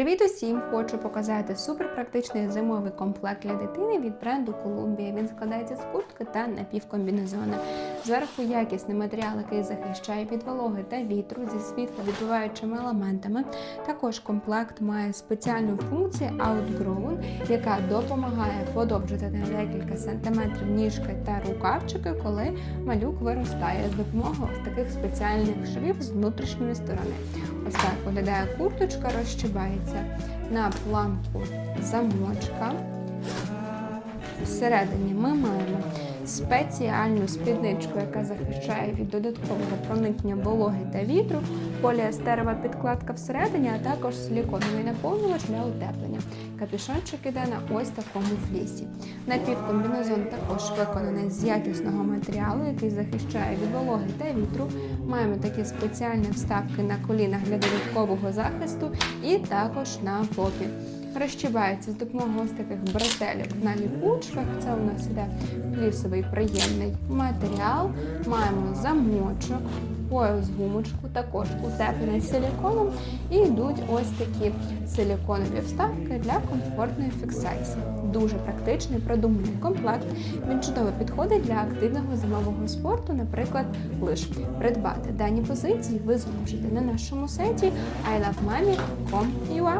Привіт усім! Хочу показати суперпрактичний зимовий комплект для дитини від бренду Columbia. Він складається з куртки та напівкомбінезона. Зверху якісний матеріал, який захищає від вологи та вітру зі світловідбиваючими елементами. Також комплект має спеціальну функцію Outgrown, яка допомагає подовжити на декілька сантиметрів ніжки та рукавчики, коли малюк виростає з допомогою таких спеціальних швів з внутрішньої сторони. Ось так виглядає курточка, розчибається на планку замочка. Всередині ми маємо спеціальну спідничку, яка захищає від додаткового проникнення вологи та вітру, поліестерова підкладка всередині, а також силіконовий наповнювач для утеплення. Капюшончик іде на ось такому флісі. Напівкомбінезон також виконаний з якісного матеріалу, який захищає від вологи та вітру. Маємо такі спеціальні вставки на колінах для додаткового захисту і також на попі. Розчібається з допомогою ось таких бретелів на ліпучках. Це у нас іде флісовий приємний матеріал. Маємо замочок, пояс гумочку, також утеплений силіконом. І йдуть ось такі силіконові вставки для комфортної фіксації. Дуже практичний, продуманий комплект. Він чудово підходить для активного зимового спорту, наприклад, лиш придбати дані позиції ви зможете на нашому сайті ilovemami.com.ua